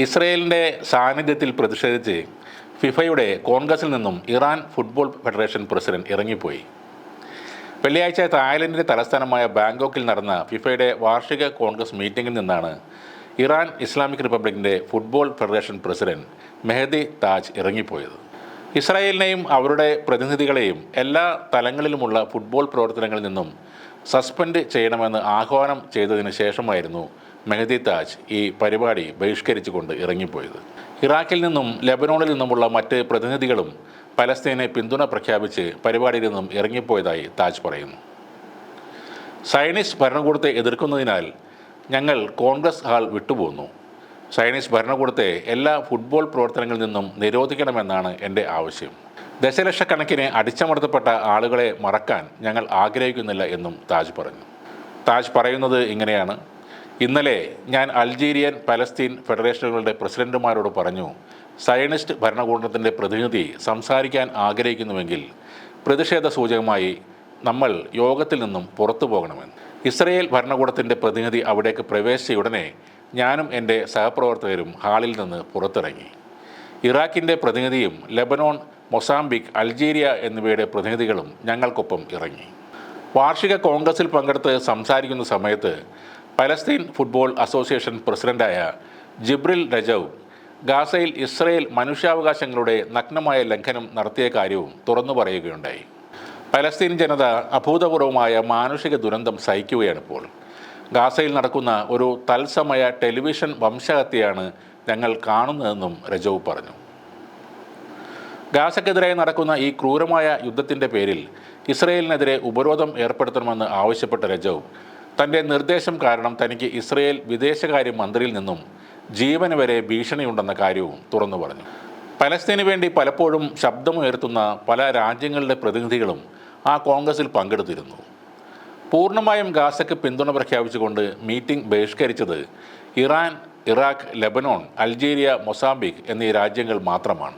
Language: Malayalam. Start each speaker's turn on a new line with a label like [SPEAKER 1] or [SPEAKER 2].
[SPEAKER 1] ഇസ്രയേലിന്റെ സാന്നിധ്യത്തിൽ പ്രതിഷേധിച്ച് ഫിഫയുടെ കോൺഗ്രസിൽ നിന്നും ഇറാൻ ഫുട്ബോൾ ഫെഡറേഷൻ പ്രസിഡന്റ് ഇറങ്ങിപ്പോയി. വെള്ളിയാഴ്ച തായ്ലൻഡിന്റെ തലസ്ഥാനമായ ബാങ്കോക്കിൽ നടന്ന ഫിഫയുടെ വാർഷിക കോൺഗ്രസ് മീറ്റിംഗിൽ നിന്നാണ് Iran Islamic റിപ്പബ്ലിക്കിന്റെ football federation president Mehdi Taj ഇറങ്ങിപ്പോയത്. ഇസ്രായേലിനെയും അവരുടെ പ്രതിനിധികളെയും എല്ലാ തലങ്ങളിലുമുള്ള ഫുട്ബോൾ പ്രവർത്തനങ്ങളിൽ നിന്നും സസ്പെൻഡ് ചെയ്യണമെന്ന് ആഹ്വാനം ചെയ്തതിന് ശേഷമായിരുന്നു മെഹദി താജ് ഈ പരിപാടി ബഹിഷ്കരിച്ചുകൊണ്ട് ഇറങ്ങിപ്പോയത്. ഇറാഖിൽ നിന്നും ലെബനോണിൽ നിന്നുമുള്ള മറ്റ് പ്രതിനിധികളും പലസ്തീനെ പിന്തുണ പ്രഖ്യാപിച്ച് പരിപാടിയിൽ നിന്നും ഇറങ്ങിപ്പോയതായി താജ് പറയുന്നു. സൈനീസ് ഭരണകൂടത്തെ എതിർക്കുന്നതിനാൽ ഞങ്ങൾ കോൺഗ്രസ് ഹാൾ വിട്ടുപോന്നു. സൈനീസ് ഭരണകൂടത്തെ എല്ലാ ഫുട്ബോൾ പ്രവർത്തനങ്ങളിൽ നിന്നും നിരോധിക്കണമെന്നാണ് എന്റെ ആവശ്യം. ദശലക്ഷക്കണക്കിന് അടിച്ചമർത്തപ്പെട്ട ആളുകളെ മറക്കാൻ ഞങ്ങൾ ആഗ്രഹിക്കുന്നില്ല എന്നും താജ് പറഞ്ഞു. താജ് പറയുന്നത് ഇങ്ങനെയാണ്. ഇന്നലെ ഞാൻ അൾജീരിയൻ പലസ്തീൻ ഫെഡറേഷനുകളുടെ പ്രസിഡന്റുമാരോട് പറഞ്ഞു സയനിസ്റ്റ് ഭരണകൂടത്തിന്റെ പ്രതിനിധി സംസാരിക്കാൻ ആഗ്രഹിക്കുന്നുവെങ്കിൽ പ്രതിഷേധ സൂചകമായി നമ്മൾ യോഗത്തിൽ നിന്നും പുറത്തു പോകണമെന്ന്. ഇസ്രയേൽ ഭരണകൂടത്തിന്റെ പ്രതിനിധി അവിടേക്ക് പ്രവേശിച്ച ഉടനെ ഞാനും എന്റെ സഹപ്രവർത്തകരും ഹാളിൽ നിന്ന് പുറത്തിറങ്ങി. ഇറാഖിന്റെ പ്രതിനിധിയും ലെബനോൺ മൊസാംബിക് അൾജീരിയ എന്നിവയുടെ പ്രതിനിധികളും ഞങ്ങൾക്കൊപ്പം ഇറങ്ങി. വാർഷിക കോൺഗ്രസിൽ പങ്കെടുത്ത് സംസാരിക്കുന്ന സമയത്ത് പലസ്തീൻ ഫുട്ബോൾ അസോസിയേഷൻ പ്രസിഡന്റായ ജിബ്രിൽ രജവ് ഗാസയിൽ ഇസ്രയേൽ മനുഷ്യാവകാശങ്ങളുടെ നഗ്നമായ ലംഘനം നടത്തിയ കാര്യവും തുറന്നു പറയുകയുണ്ടായി. പലസ്തീൻ ജനത അഭൂതപൂർവമായ മാനുഷിക ദുരന്തം സഹിക്കുകയാണിപ്പോൾ. ഗാസയിൽ നടക്കുന്ന ഒരു തത്സമയ ടെലിവിഷൻ വംശഹത്യയാണ് ഞങ്ങൾ കാണുന്നതെന്നും രജവ് പറഞ്ഞു. ഗാസക്കെതിരായി നടക്കുന്ന ഈ ക്രൂരമായ യുദ്ധത്തിന്റെ പേരിൽ ഇസ്രയേലിനെതിരെ ഉപരോധം ഏർപ്പെടുത്തണമെന്ന് ആവശ്യപ്പെട്ട രജവ് തന്റെ നിർദ്ദേശം കാരണം തനിക്ക് ഇസ്രയേൽ വിദേശകാര്യ മന്ത്രിയിൽ നിന്നും ജീവന് വരെ ഭീഷണിയുണ്ടെന്ന കാര്യവും തുറന്നു പറഞ്ഞു. പലസ്തീന് വേണ്ടി പലപ്പോഴും ശബ്ദമുയർത്തുന്ന പല രാജ്യങ്ങളുടെ പ്രതിനിധികളും ആ കോൺഗ്രസിൽ പങ്കെടുത്തിരുന്നു. പൂർണമായും ഗാസയ്ക്ക് പിന്തുണ പ്രഖ്യാപിച്ചുകൊണ്ട് meeting ബഹിഷ്കരിച്ചത് Iran Iraq Lebanon Algeria Mozambique എന്നീ രാജ്യങ്ങൾ മാത്രമാണ്.